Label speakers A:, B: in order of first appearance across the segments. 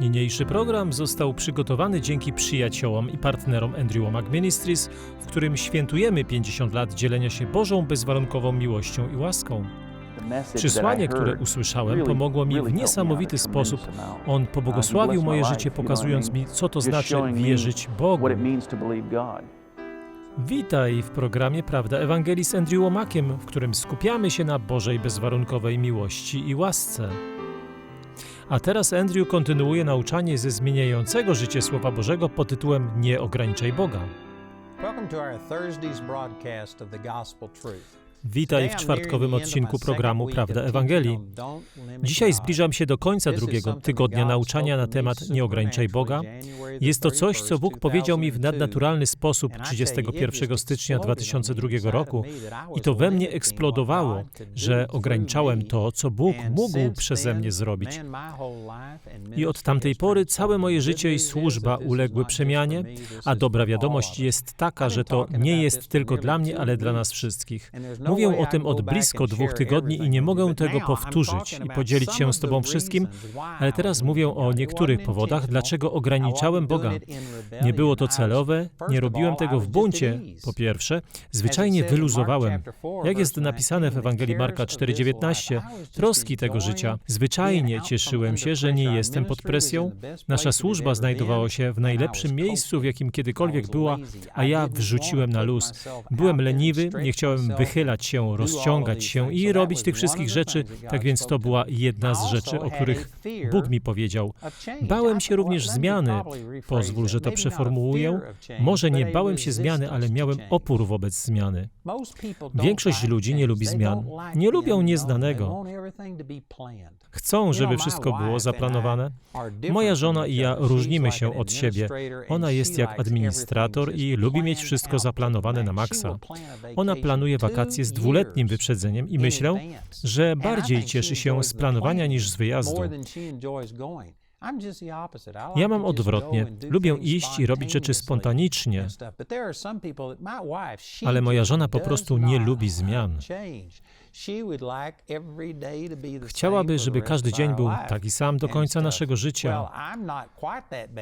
A: Niniejszy program został przygotowany dzięki przyjaciołom i partnerom Andrew Womack Ministries, w którym świętujemy 50 lat dzielenia się Bożą bezwarunkową miłością i łaską. Przysłanie, które usłyszałem, pomogło mi w niesamowity sposób. On pobłogosławił moje życie, pokazując mi, co to znaczy wierzyć Bogu. Witaj w programie Prawda Ewangelii z Andrew Womackiem, w którym skupiamy się na Bożej bezwarunkowej miłości i łasce. A teraz Andrew kontynuuje nauczanie ze zmieniającego życie Słowa Bożego pod tytułem Nie ograniczaj Boga. Witaj w czwartkowym odcinku programu Prawda Ewangelii. Dzisiaj zbliżam się do końca drugiego tygodnia nauczania na temat Nie ograniczaj Boga. Jest to coś, co Bóg powiedział mi w nadnaturalny sposób 31 stycznia 2002 roku i to we mnie eksplodowało, że ograniczałem to, co Bóg mógł przeze mnie zrobić. I od tamtej pory całe moje życie i służba uległy przemianie, a dobra wiadomość jest taka, że to nie jest tylko dla mnie, ale dla nas wszystkich. Mówię o tym od blisko dwóch tygodni i nie mogę tego powtórzyć i podzielić się z Tobą wszystkim, ale teraz mówię o niektórych powodach, dlaczego ograniczałem Boga. Nie było to celowe, nie robiłem tego w buncie, po pierwsze, zwyczajnie wyluzowałem. Jak jest napisane w Ewangelii Marka 4,19, troski tego życia. Zwyczajnie cieszyłem się, że nie jestem pod presją. Nasza służba znajdowała się w najlepszym miejscu, w jakim kiedykolwiek była, a ja wrzuciłem na luz. Byłem leniwy, nie chciałem wychylać się, rozciągać się i robić tych wszystkich rzeczy, tak więc to była jedna z rzeczy, o których Bóg mi powiedział. Bałem się również zmiany. Pozwól, że to przeformułuję. Może nie bałem się zmiany, ale miałem opór wobec zmiany. Większość ludzi nie lubi zmian. Nie lubią nieznanego. Chcą, żeby wszystko było zaplanowane. Moja żona i ja różnimy się od siebie. Ona jest jak administrator i lubi mieć wszystko zaplanowane na maksa. Ona planuje wakacje z dwuletnim wyprzedzeniem i myślę, że bardziej cieszy się z planowania niż z wyjazdu. Ja mam odwrotnie. Lubię iść i robić rzeczy spontanicznie, ale moja żona po prostu nie lubi zmian. Chciałaby, żeby każdy dzień był taki sam do końca naszego życia.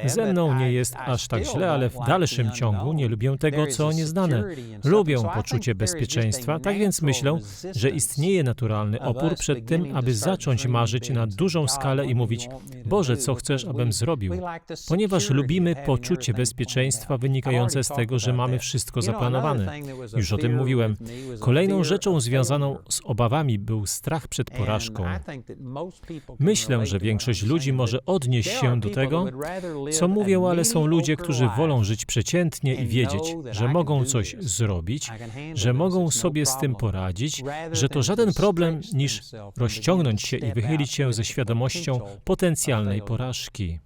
A: Ze mną nie jest aż tak źle, ale w dalszym ciągu nie lubię tego, co nieznane. Lubię poczucie bezpieczeństwa, tak więc myślę, że istnieje naturalny opór przed tym, aby zacząć marzyć na dużą skalę i mówić: Boże, co chcesz, abym zrobił? Ponieważ lubimy poczucie bezpieczeństwa wynikające z tego, że mamy wszystko zaplanowane. Już o tym mówiłem. Kolejną rzeczą związaną z obawami był strach przed porażką. Myślę, że większość ludzi może odnieść się do tego, co mówię, ale są ludzie, którzy wolą żyć przeciętnie i wiedzieć, że mogą coś zrobić, że mogą sobie z tym poradzić, że to żaden problem niż rozciągnąć się i wychylić się ze świadomością potencjalnej porażki.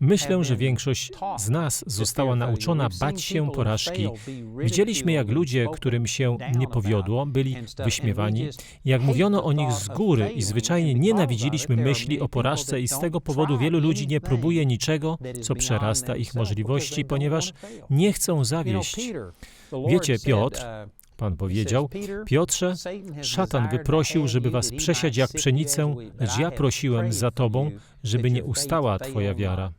A: Myślę, że większość z nas została nauczona bać się porażki. Widzieliśmy, jak ludzie, którym się nie powiodło, byli wyśmiewani, jak mówiono o nich z góry i zwyczajnie nienawidziliśmy myśli o porażce i z tego powodu wielu ludzi nie próbuje niczego, co przerasta ich możliwości, ponieważ nie chcą zawieść. Wiecie, Piotr, Pan powiedział, Piotrze, szatan wyprosił, żeby was przesiać jak pszenicę, lecz ja prosiłem za tobą, żeby nie ustała twoja wiara.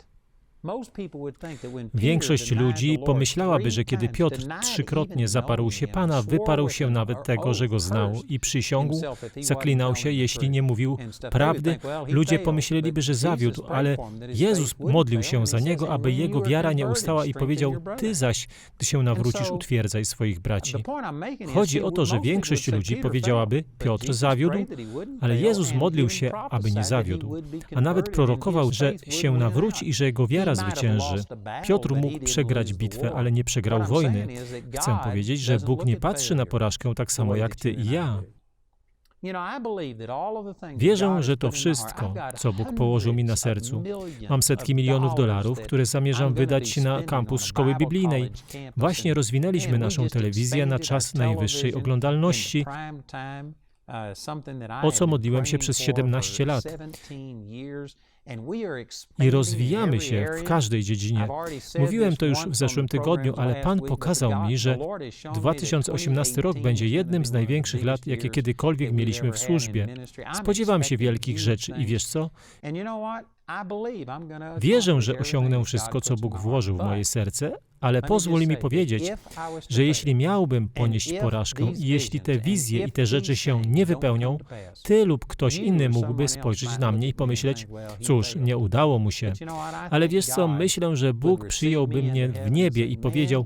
A: Większość ludzi pomyślałaby, że kiedy Piotr trzykrotnie zaparł się Pana, wyparł się nawet tego, że go znał i przysiągł, zaklinał się, jeśli nie mówił prawdy, ludzie pomyśleliby, że zawiódł, ale Jezus modlił się za niego, aby jego wiara nie ustała i powiedział, Ty zaś, gdy się nawrócisz, utwierdzaj swoich braci. Chodzi o to, że większość ludzi powiedziałaby, Piotr zawiódł, ale Jezus modlił się, aby nie zawiódł, a nawet prorokował, że się nawróci i że jego wiara zwycięży. Piotr mógł przegrać bitwę, ale nie przegrał wojny. Chcę powiedzieć, że Bóg nie patrzy na porażkę tak samo jak ty i ja. Wierzę, że to wszystko, co Bóg położył mi na sercu. Mam setki milionów dolarów, które zamierzam wydać na kampus szkoły biblijnej. Właśnie rozwinęliśmy naszą telewizję na czas najwyższej oglądalności.
B: O co modliłem się przez 17 lat.
A: I rozwijamy się w każdej dziedzinie. Mówiłem to już w zeszłym tygodniu, ale Pan pokazał mi, że 2018 rok będzie jednym z największych lat, jakie kiedykolwiek mieliśmy w służbie. Spodziewam się wielkich rzeczy i wiesz co? Wierzę, że osiągnę wszystko, co Bóg włożył w moje serce, ale pozwól mi powiedzieć, że jeśli miałbym ponieść porażkę i jeśli te wizje i te rzeczy się nie wypełnią, ty lub ktoś inny mógłby spojrzeć na mnie i pomyśleć, cóż, nie udało mu się. Ale wiesz co, myślę, że Bóg przyjąłby mnie w niebie i powiedział,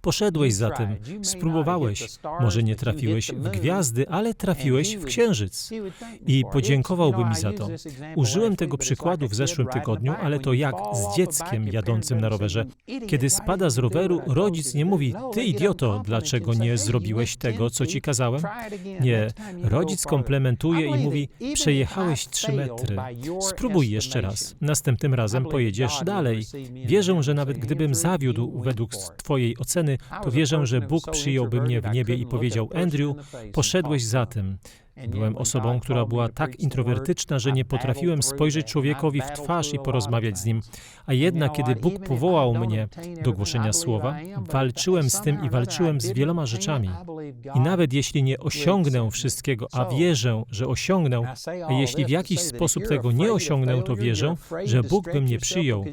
A: Poszedłeś za tym, spróbowałeś. Może nie trafiłeś w gwiazdy, ale trafiłeś w księżyc. I podziękowałby mi za to. Użyłem tego przykładu w zeszłym tygodniu, ale to jak z dzieckiem jadącym na rowerze. Kiedy spada z roweru, rodzic nie mówi: Ty idioto, dlaczego nie zrobiłeś tego, co ci kazałem? Nie. Rodzic komplementuje i mówi: Przejechałeś trzy metry. Spróbuj jeszcze raz. Następnym razem pojedziesz dalej. Wierzę, że nawet gdybym zawiódł według Twojej oceny, to wierzę, że Bóg przyjąłby mnie w niebie i powiedział: Andrew, poszedłeś za tym. Byłem osobą, która była tak introwertyczna, że nie potrafiłem spojrzeć człowiekowi w twarz i porozmawiać z nim. A jednak, kiedy Bóg powołał mnie do głoszenia słowa, walczyłem z tym i walczyłem z wieloma rzeczami. I nawet jeśli nie osiągnę wszystkiego, a wierzę, że osiągnę, a jeśli w jakiś sposób tego nie osiągnę, to wierzę, że Bóg by mnie przyjął.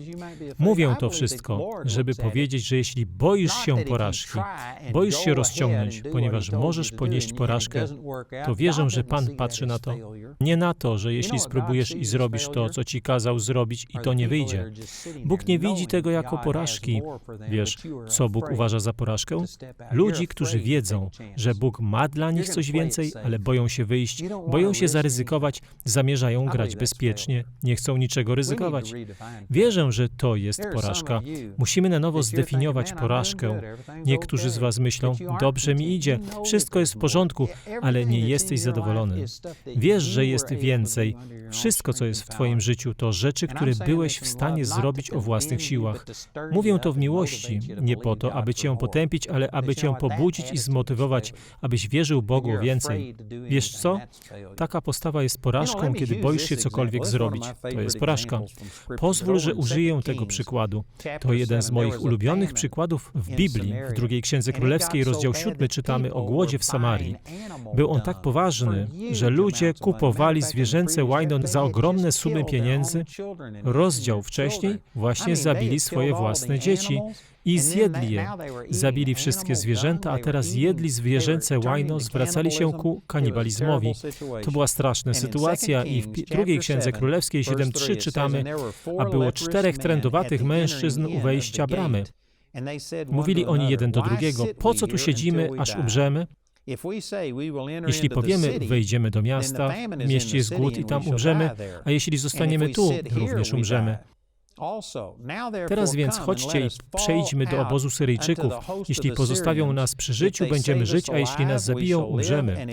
A: Mówię to wszystko, żeby powiedzieć, że jeśli boisz się porażki, boisz się rozciągnąć, ponieważ możesz ponieść porażkę, to wierzę, że Pan patrzy na to. Nie na to, że jeśli spróbujesz i zrobisz to, co ci kazał zrobić, i to nie wyjdzie. Bóg nie widzi tego jako porażki. Wiesz, co Bóg uważa za porażkę? Ludzi, którzy wiedzą, że Bóg ma dla nich coś więcej, ale boją się wyjść, boją się zaryzykować, zamierzają grać bezpiecznie, nie chcą niczego ryzykować. Wierzę, że to jest porażka. Musimy na nowo zdefiniować porażkę. Niektórzy z Was myślą, dobrze mi idzie, wszystko jest w porządku, ale nie jesteś zadowolony. Wiesz, że jest więcej. Wszystko, co jest w Twoim życiu, to rzeczy, które byłeś w stanie zrobić o własnych siłach. Mówię to w miłości, nie po to, aby Cię potępić, ale aby Cię pobudzić i zmotywować, abyś wierzył Bogu więcej. Wiesz co? Taka postawa jest porażką, kiedy boisz się cokolwiek zrobić. To jest porażka. Pozwól, że użyję tego przykładu. To jeden z moich ulubionych przykładów w Biblii. W drugiej Księdze Królewskiej, rozdział 7, czytamy o głodzie w Samarii. Był on tak poważny, że ludzie kupowali zwierzęce łajno za ogromne sumy pieniędzy. Rozdział wcześniej właśnie zabili swoje własne dzieci i zjedli je. Zabili wszystkie zwierzęta, a teraz jedli zwierzęce łajno, zwracali się ku kanibalizmowi. To była straszna sytuacja i w drugiej Księdze Królewskiej 7.3 czytamy, a było czterech trędowatych mężczyzn u wejścia bramy. Mówili oni jeden do drugiego, po co tu siedzimy, aż umrzemy? Jeśli powiemy, wejdziemy do miasta, w mieście jest głód i tam umrzemy, a jeśli zostaniemy tu, również umrzemy. Teraz więc chodźcie i przejdźmy do obozu Syryjczyków. Jeśli pozostawią nas przy życiu, będziemy żyć, a jeśli nas zabiją, umrzemy.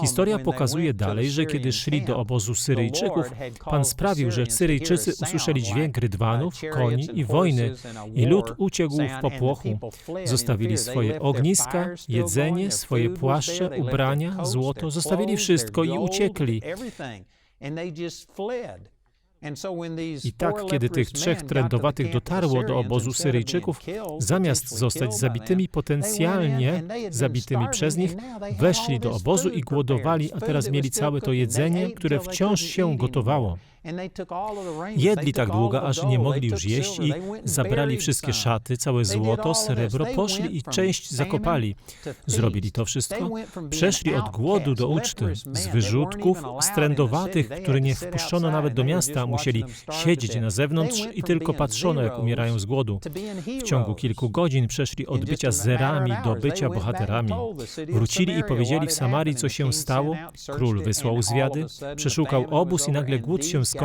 A: Historia pokazuje dalej, że kiedy szli do obozu Syryjczyków, Pan sprawił, że Syryjczycy usłyszeli dźwięk rydwanów, koni i wojny, i lud uciekł w popłochu. Zostawili swoje ogniska, jedzenie, swoje płaszcze, ubrania, złoto, zostawili wszystko i uciekli. I tak, kiedy tych trzech trędowatych dotarło do obozu Syryjczyków, zamiast zostać zabitymi potencjalnie, zabitymi przez nich, weszli do obozu i głodowali, a teraz mieli całe to jedzenie, które wciąż się gotowało. Jedli tak długo, aż nie mogli już jeść i zabrali wszystkie szaty, całe złoto, srebro, poszli i część zakopali. Zrobili to wszystko. Przeszli od głodu do uczty. Z wyrzutków, strędowatych, które nie wpuszczono nawet do miasta, musieli siedzieć na zewnątrz i tylko patrzono, jak umierają z głodu. W ciągu kilku godzin przeszli od bycia zerami do bycia bohaterami. Wrócili i powiedzieli w Samarii, co się stało. Król wysłał zwiady, przeszukał obóz i nagle głód się skończył,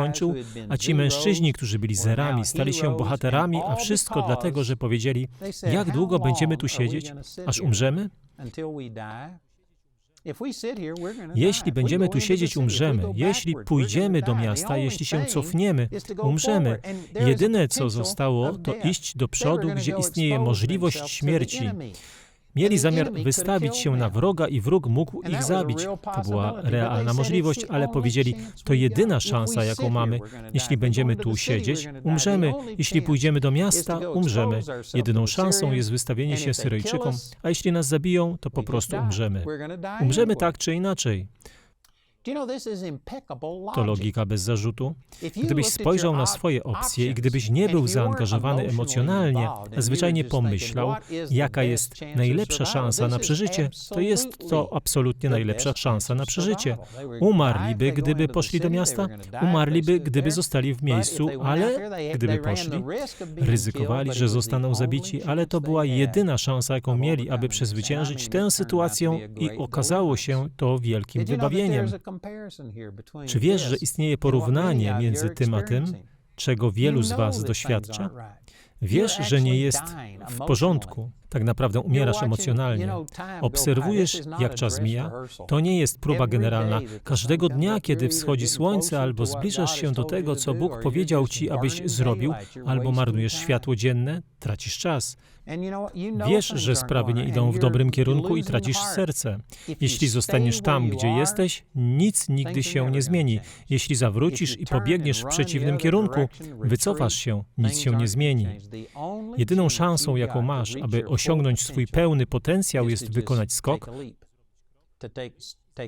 A: a ci mężczyźni, którzy byli zerami, stali się bohaterami, a wszystko dlatego, że powiedzieli, jak długo będziemy tu siedzieć, aż umrzemy? Jeśli będziemy tu siedzieć, umrzemy. Jeśli pójdziemy do miasta, jeśli się cofniemy, umrzemy. Jedyne, co zostało, to iść do przodu, gdzie istnieje możliwość śmierci. Mieli zamiar wystawić się na wroga i wróg mógł ich zabić. To była realna możliwość, ale powiedzieli, to jedyna szansa, jaką mamy. Jeśli będziemy tu siedzieć, umrzemy. Jeśli pójdziemy do miasta, umrzemy. Jedyną szansą jest wystawienie się Syryjczykom, a jeśli nas zabiją, to po prostu umrzemy. Umrzemy tak czy inaczej. To logika bez zarzutu. Gdybyś spojrzał na swoje opcje i gdybyś nie był zaangażowany emocjonalnie, a zwyczajnie pomyślał, jaka jest najlepsza szansa na przeżycie, to jest to absolutnie najlepsza szansa na przeżycie. Umarliby, gdyby poszli do miasta, umarliby, gdyby zostali w miejscu, ale gdyby poszli, ryzykowali, że zostaną zabici, ale to była jedyna szansa, jaką mieli, aby przezwyciężyć tę sytuację i okazało się to wielkim wybawieniem. Czy wiesz, że istnieje porównanie między tym a tym, czego wielu z Was doświadcza? Wiesz, że nie jest w porządku. Tak naprawdę umierasz emocjonalnie. Obserwujesz, jak czas mija. To nie jest próba generalna. Każdego dnia, kiedy wschodzi słońce, albo zbliżasz się do tego, co Bóg powiedział ci, abyś zrobił, albo marnujesz światło dzienne, tracisz czas. Wiesz, że sprawy nie idą w dobrym kierunku i tracisz serce. Jeśli zostaniesz tam, gdzie jesteś, nic nigdy się nie zmieni. Jeśli zawrócisz i pobiegniesz w przeciwnym kierunku, wycofasz się, nic się nie zmieni. Jedyną szansą, jaką masz, aby osiągnąć swój pełny potencjał, jest wykonać skok,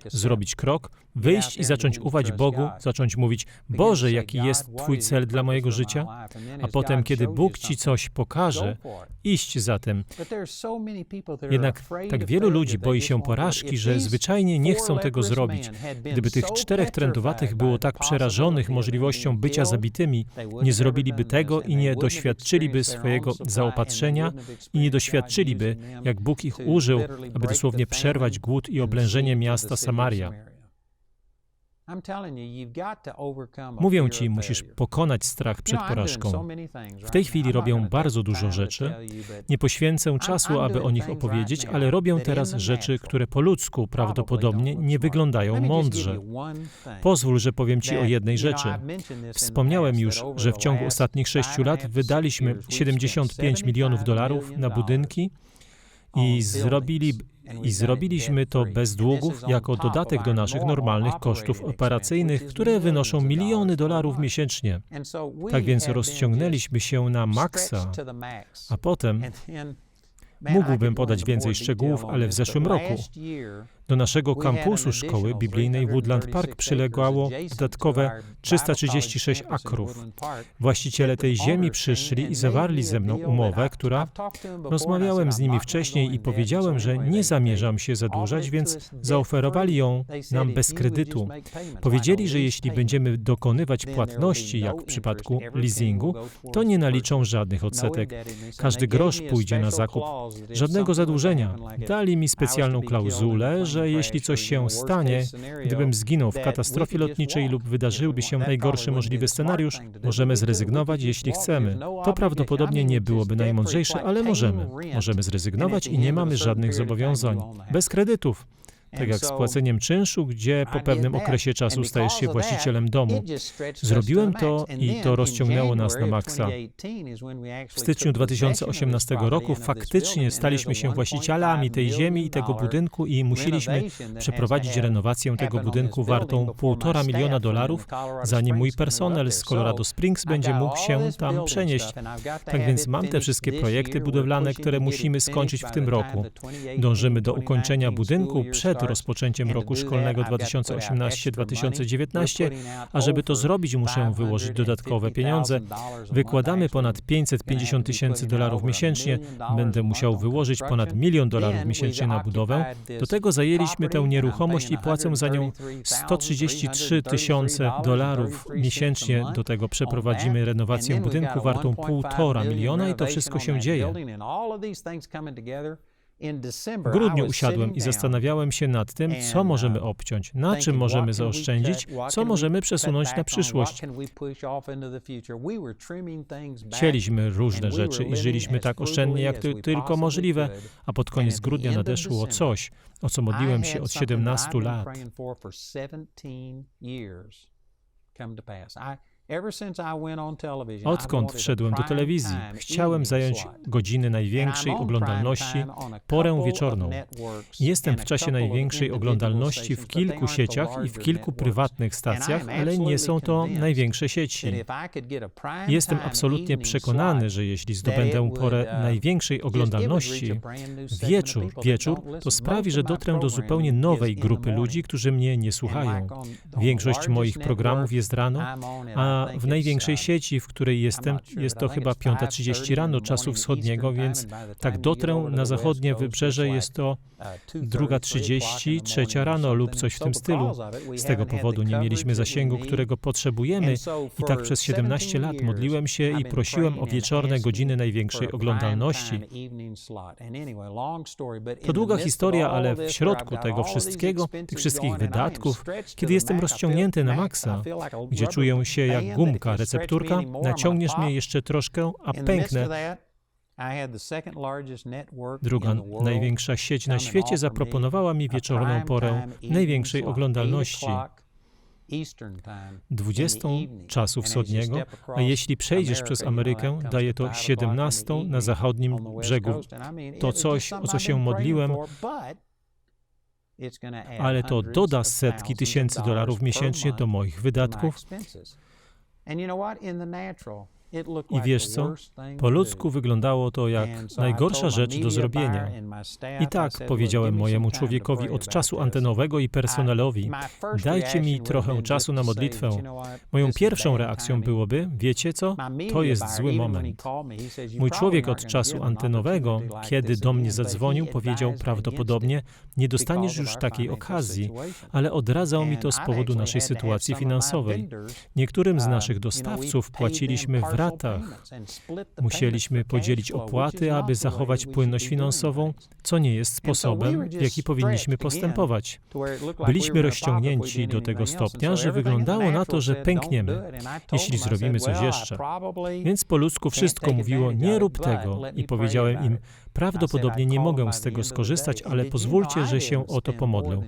A: zrobić krok, wyjść i zacząć ufać Bogu, zacząć mówić: Boże, jaki jest Twój cel dla mojego życia? A potem, kiedy Bóg ci coś pokaże, iść za tym. Jednak tak wielu ludzi boi się porażki, że zwyczajnie nie chcą tego zrobić. Gdyby tych czterech trędowatych było tak przerażonych możliwością bycia zabitymi, nie zrobiliby tego i nie doświadczyliby swojego zaopatrzenia i nie doświadczyliby, jak Bóg ich użył, aby dosłownie przerwać głód i oblężenie miasta Samaria. Mówię ci, musisz pokonać strach przed porażką. W tej chwili robię bardzo dużo rzeczy. Nie poświęcę czasu, aby o nich opowiedzieć, ale robię teraz rzeczy, które po ludzku prawdopodobnie nie wyglądają mądrze. Pozwól, że powiem ci o jednej rzeczy. Wspomniałem już, że w ciągu ostatnich sześciu lat wydaliśmy 75 milionów dolarów na budynki i zrobili i zrobiliśmy to bez długów, jako dodatek do naszych normalnych kosztów operacyjnych, które wynoszą miliony dolarów miesięcznie. Tak więc rozciągnęliśmy się na maksa, a potem mógłbym podać więcej szczegółów, ale w zeszłym roku do naszego kampusu szkoły biblijnej Woodland Park przylegało dodatkowe 336 akrów. Właściciele tej ziemi przyszli i zawarli ze mną umowę, która rozmawiałem z nimi wcześniej i powiedziałem, że nie zamierzam się zadłużać, więc zaoferowali ją nam bez kredytu. Powiedzieli, że jeśli będziemy dokonywać płatności, jak w przypadku leasingu, to nie naliczą żadnych odsetek. Każdy grosz pójdzie na zakup, żadnego zadłużenia. Dali mi specjalną klauzulę, że jeśli coś się stanie, gdybym zginął w katastrofie lotniczej lub wydarzyłby się najgorszy możliwy scenariusz, możemy zrezygnować, jeśli chcemy. To prawdopodobnie nie byłoby najmądrzejsze, ale możemy. Możemy zrezygnować i nie mamy żadnych zobowiązań. Bez kredytów. Tak jak z płaceniem czynszu, gdzie po pewnym okresie czasu stajesz się właścicielem domu. Zrobiłem to i to rozciągnęło nas na maksa. W styczniu 2018 roku faktycznie staliśmy się właścicielami tej ziemi i tego budynku i musieliśmy przeprowadzić renowację tego budynku wartą 1,5 miliona dolarów, zanim mój personel z Colorado Springs będzie mógł się tam przenieść. Tak więc mam te wszystkie projekty budowlane, które musimy skończyć w tym roku. Dążymy do ukończenia budynku przed rozpoczęciem roku szkolnego 2018-2019, a żeby to zrobić, muszę wyłożyć dodatkowe pieniądze. Wykładamy ponad 550 tysięcy dolarów miesięcznie, będę musiał wyłożyć ponad milion dolarów miesięcznie na budowę. Do tego zajęliśmy tę nieruchomość i płacę za nią 133 tysiące dolarów miesięcznie. Do tego przeprowadzimy renowację budynku wartą 1,5 miliona i to wszystko się dzieje. W grudniu usiadłem i zastanawiałem się nad tym, co możemy obciąć, na czym możemy zaoszczędzić, co możemy przesunąć na przyszłość. Cieliśmy różne rzeczy i żyliśmy tak oszczędnie, jak to tylko możliwe, a pod koniec grudnia nadeszło coś, o co modliłem się od 17 lat. Odkąd wszedłem do telewizji, chciałem zająć godziny największej oglądalności, porę wieczorną. Jestem w czasie największej oglądalności w kilku sieciach i w kilku prywatnych stacjach, ale nie są to największe sieci. Jestem absolutnie przekonany, że jeśli zdobędę porę największej oglądalności, wieczór, wieczór, to sprawi, że dotrę do zupełnie nowej grupy ludzi, którzy mnie nie słuchają. Większość moich programów jest rano, a w największej sieci, w której jestem, jest to chyba 5.30 rano czasu wschodniego, więc tak dotrę na zachodnie wybrzeże jest to 2.30, trzecia rano lub coś w tym stylu. Z tego powodu nie mieliśmy zasięgu, którego potrzebujemy i tak przez 17 lat modliłem się i prosiłem o wieczorne godziny największej oglądalności. To długa historia, ale w środku tego wszystkiego, tych wszystkich wydatków, kiedy jestem rozciągnięty na maksa, gdzie czuję się jak gumka, recepturka, naciągniesz mnie jeszcze troszkę, a pęknę. Druga największa sieć na świecie zaproponowała mi wieczorną porę największej oglądalności. 20 czasu wschodniego, a jeśli przejdziesz przez Amerykę, daje to 17 na zachodnim brzegu. To coś, o co się modliłem, ale to doda setki tysięcy dolarów miesięcznie do moich wydatków. And you know what? In the natural, I wiesz co? Po ludzku wyglądało to jak najgorsza rzecz do zrobienia. I tak powiedziałem mojemu człowiekowi od czasu antenowego i personelowi: Dajcie mi trochę czasu na modlitwę. Moją pierwszą reakcją byłoby: Wiecie co? To jest zły moment. Mój człowiek od czasu antenowego, kiedy do mnie zadzwonił, powiedział prawdopodobnie: Nie dostaniesz już takiej okazji, ale odradzał mi to z powodu naszej sytuacji finansowej. Niektórym z naszych dostawców płaciliśmy w ratach. Musieliśmy podzielić opłaty, aby zachować płynność finansową, co nie jest sposobem, w jaki powinniśmy postępować. Byliśmy rozciągnięci do tego stopnia, że wyglądało na to, że pękniemy, jeśli zrobimy coś jeszcze. Więc po ludzku wszystko mówiło, nie rób tego. I powiedziałem im, prawdopodobnie nie mogę z tego skorzystać, ale pozwólcie, że się o to pomodlę.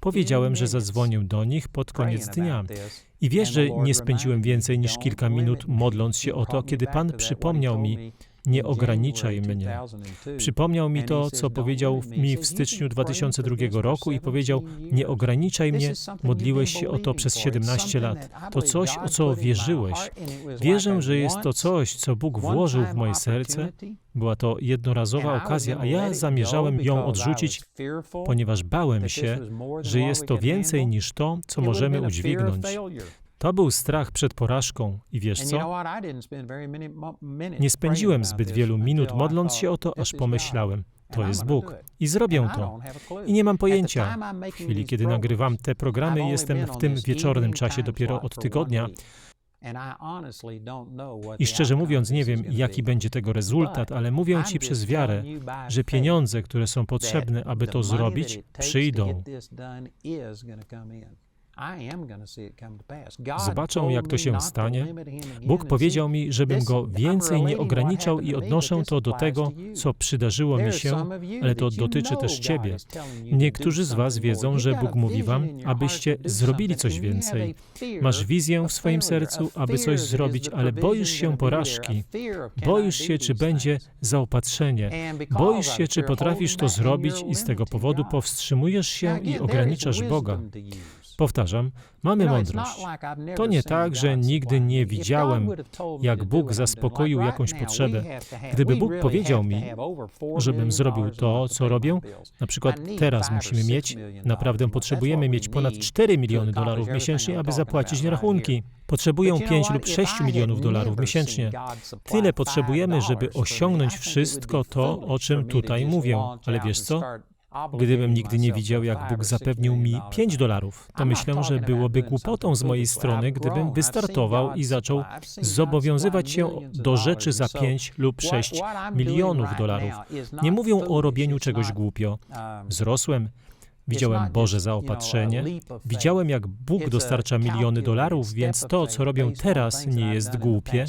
A: Powiedziałem, że zadzwonię do nich pod koniec dnia. I wiesz, że nie spędziłem więcej niż kilka minut modląc się o to, kiedy Pan przypomniał mi, nie ograniczaj mnie. Przypomniał mi to, co powiedział mi w styczniu 2002 roku i powiedział, nie ograniczaj mnie, modliłeś się o to przez 17 lat. To coś, o co wierzyłeś. Wierzę, że jest to coś, co Bóg włożył w moje serce. Była to jednorazowa okazja, a ja zamierzałem ją odrzucić, ponieważ bałem się, że jest to więcej niż to, co możemy udźwignąć. To był strach przed porażką i wiesz co? Nie spędziłem zbyt wielu minut modląc się o to, aż pomyślałem, to jest Bóg i zrobię to. I nie mam pojęcia. W chwili, kiedy nagrywam te programy, jestem w tym wieczornym czasie dopiero od tygodnia. I szczerze mówiąc, nie wiem, jaki będzie tego rezultat, ale mówię Ci przez wiarę, że pieniądze, które są potrzebne, aby to zrobić, przyjdą. Zobaczą, jak to się stanie. Bóg powiedział mi, żebym go więcej nie ograniczał i odnoszę to do tego, co przydarzyło mi się, ale to dotyczy też Ciebie. Niektórzy z Was wiedzą, że Bóg mówi Wam, abyście zrobili coś więcej. Masz wizję w swoim sercu, aby coś zrobić, ale boisz się porażki. Boisz się, czy będzie zaopatrzenie. Boisz się, czy potrafisz to zrobić i z tego powodu powstrzymujesz się i ograniczasz Boga. Powtarzam, mamy mądrość. To nie tak, że nigdy nie widziałem, jak Bóg zaspokoił jakąś potrzebę. Gdyby Bóg powiedział mi, żebym zrobił to, co robię, na przykład teraz musimy mieć, naprawdę potrzebujemy mieć ponad 4 miliony dolarów miesięcznie, aby zapłacić rachunki. Potrzebuję 5 lub 6 milionów dolarów miesięcznie. Tyle potrzebujemy, żeby osiągnąć wszystko to, o czym tutaj mówię. Ale wiesz co? Gdybym nigdy nie widział, jak Bóg zapewnił mi 5 dolarów, to myślę, że byłoby głupotą z mojej strony, gdybym wystartował i zaczął zobowiązywać się do rzeczy za 5 lub 6 milionów dolarów. Nie mówię o robieniu czegoś głupio. Wzrosłem, Widziałem Boże zaopatrzenie, widziałem jak Bóg dostarcza miliony dolarów, więc to, co robią teraz, nie jest głupie.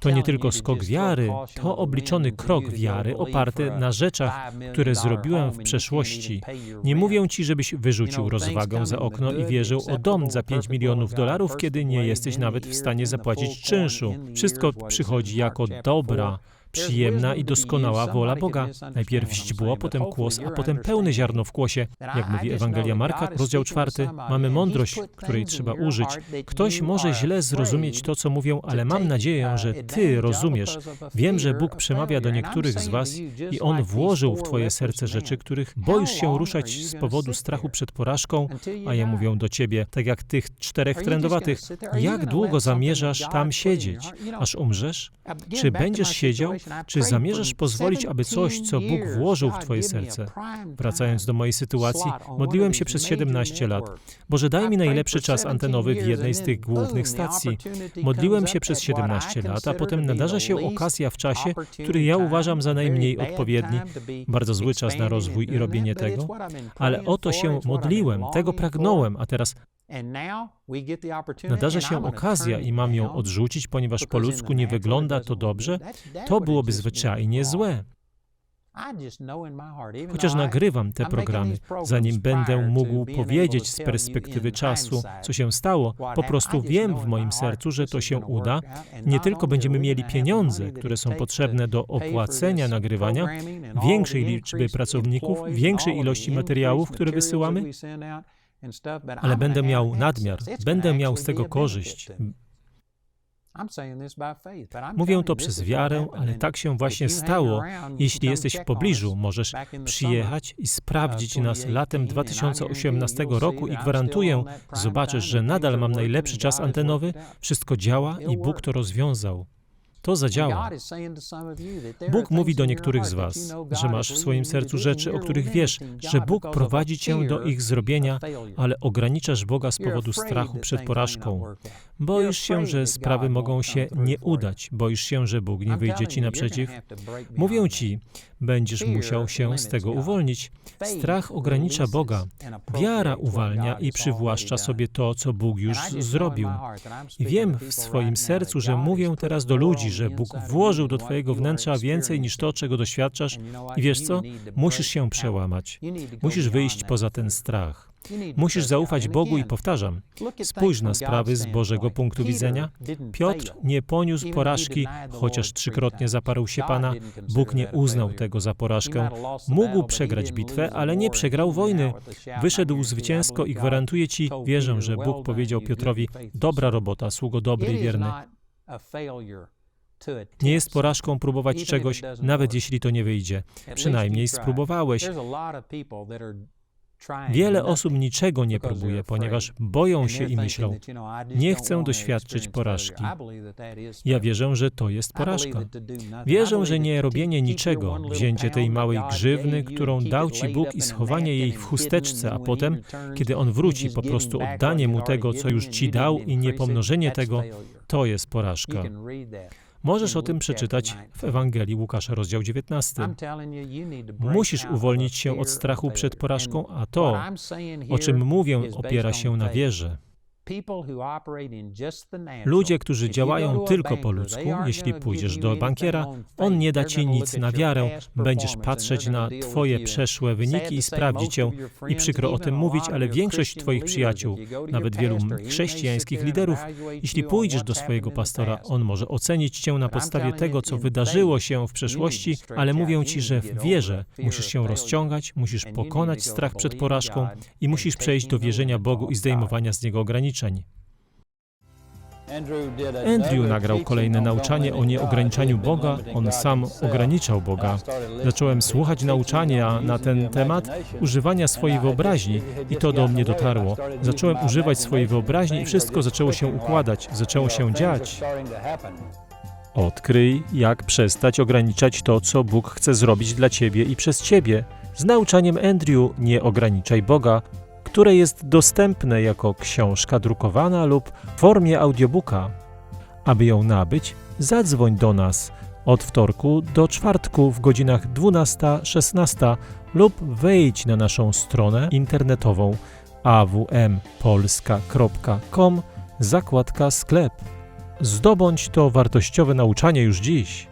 A: To nie tylko skok wiary, to obliczony krok wiary oparty na rzeczach, które zrobiłem w przeszłości. Nie mówię ci, żebyś wyrzucił rozwagę za okno i wierzył o dom za 5 milionów dolarów, kiedy nie jesteś nawet w stanie zapłacić czynszu. Wszystko przychodzi jako dobra, przyjemna i doskonała wola Boga. Najpierw źdźbło, potem kłos, a potem pełne ziarno w kłosie. Jak mówi Ewangelia Marka, rozdział czwarty, mamy mądrość, której trzeba użyć. Ktoś może źle zrozumieć to, co mówią, ale mam nadzieję, że ty rozumiesz. Wiem, że Bóg przemawia do niektórych z was i On włożył w twoje serce rzeczy, których boisz się ruszać z powodu strachu przed porażką, a ja mówię do ciebie, tak jak tych czterech trędowatych, jak długo zamierzasz tam siedzieć, aż umrzesz? Czy będziesz siedział, czy zamierzasz pozwolić, aby coś, co Bóg włożył w Twoje serce? Wracając do mojej sytuacji, modliłem się przez 17 lat. Boże, daj mi najlepszy czas antenowy w jednej z tych głównych stacji. Modliłem się przez 17 lat, a potem nadarza się okazja w czasie, który ja uważam za najmniej odpowiedni. Bardzo zły czas na rozwój i robienie tego. Ale o to się modliłem, tego pragnąłem, a teraz nadarza się okazja i mam ją odrzucić, ponieważ po ludzku nie wygląda to dobrze, to byłoby zwyczajnie złe. Chociaż nagrywam te programy, zanim będę mógł powiedzieć z perspektywy czasu, co się stało, po prostu wiem w moim sercu, że to się uda. Nie tylko będziemy mieli pieniądze, które są potrzebne do opłacenia nagrywania, większej liczby pracowników, większej ilości materiałów, które wysyłamy, ale będę miał nadmiar, będę miał z tego korzyść. Mówię to przez wiarę, ale tak się właśnie stało. Jeśli jesteś w pobliżu, możesz przyjechać i sprawdzić nas latem 2018 roku i gwarantuję, zobaczysz, że nadal mam najlepszy czas antenowy, wszystko działa i Bóg to rozwiązał. To zadziała. Bóg mówi do niektórych z Was, że masz w swoim sercu rzeczy, o których wiesz, że Bóg prowadzi Cię do ich zrobienia, ale ograniczasz Boga z powodu strachu przed porażką. Boisz się, że sprawy mogą się nie udać, boisz się, że Bóg nie wyjdzie Ci naprzeciw. Mówię Ci, będziesz musiał się z tego uwolnić. Strach ogranicza Boga. Wiara uwalnia i przywłaszcza sobie to, co Bóg już zrobił. I wiem w swoim sercu, że mówię teraz do ludzi, że Bóg włożył do Twojego wnętrza więcej niż to, czego doświadczasz. I wiesz co? Musisz się przełamać. Musisz wyjść poza ten strach. Musisz zaufać Bogu i powtarzam, spójrz na sprawy z Bożego punktu widzenia. Piotr nie poniósł porażki, chociaż trzykrotnie zaparł się Pana. Bóg nie uznał tego za porażkę. Mógł przegrać bitwę, ale nie przegrał wojny. Wyszedł zwycięsko i gwarantuję Ci, wierzę, że Bóg powiedział Piotrowi, dobra robota, sługo dobry i wierny. Nie jest porażką próbować czegoś, nawet jeśli to nie wyjdzie. Przynajmniej spróbowałeś. Wiele osób niczego nie próbuje, ponieważ boją się i myślą, nie chcę doświadczyć porażki. Ja wierzę, że to jest porażka. Wierzę, że nie robienie niczego, wzięcie tej małej grzywny, którą dał Ci Bóg i schowanie jej w chusteczce, a potem, kiedy On wróci, po prostu oddanie Mu tego, co już Ci dał i niepomnożenie tego, to jest porażka. Możesz o tym przeczytać w Ewangelii Łukasza, rozdział 19. Musisz uwolnić się od strachu przed porażką, a to, o czym mówię, opiera się na wierze. Ludzie, którzy działają tylko po ludzku, jeśli pójdziesz do bankiera, on nie da ci nic na wiarę. Będziesz patrzeć na twoje przeszłe wyniki i sprawdzi cię. I przykro o tym mówić, ale większość twoich przyjaciół, nawet wielu chrześcijańskich liderów, jeśli pójdziesz do swojego pastora, on może ocenić cię na podstawie tego, co wydarzyło się w przeszłości, ale mówię ci, że w wierze musisz się rozciągać, musisz pokonać strach przed porażką i musisz przejść do wierzenia Bogu i zdejmowania z niego ograniczeń. Andrew nagrał kolejne nauczanie o nieograniczaniu Boga. On sam ograniczał Boga. Zacząłem słuchać nauczania na ten temat, używania swojej wyobraźni i to do mnie dotarło. Zacząłem używać swojej wyobraźni i wszystko zaczęło się układać, zaczęło się dziać. Odkryj, jak przestać ograniczać to, co Bóg chce zrobić dla Ciebie i przez Ciebie. Z nauczaniem Andrew Nie ograniczaj Boga które jest dostępne jako książka drukowana lub w formie audiobooka. Aby ją nabyć, zadzwoń do nas od wtorku do czwartku w godzinach 12-16 lub wejdź na naszą stronę internetową awmpolska.com zakładka sklep. Zdobądź to wartościowe nauczanie już dziś.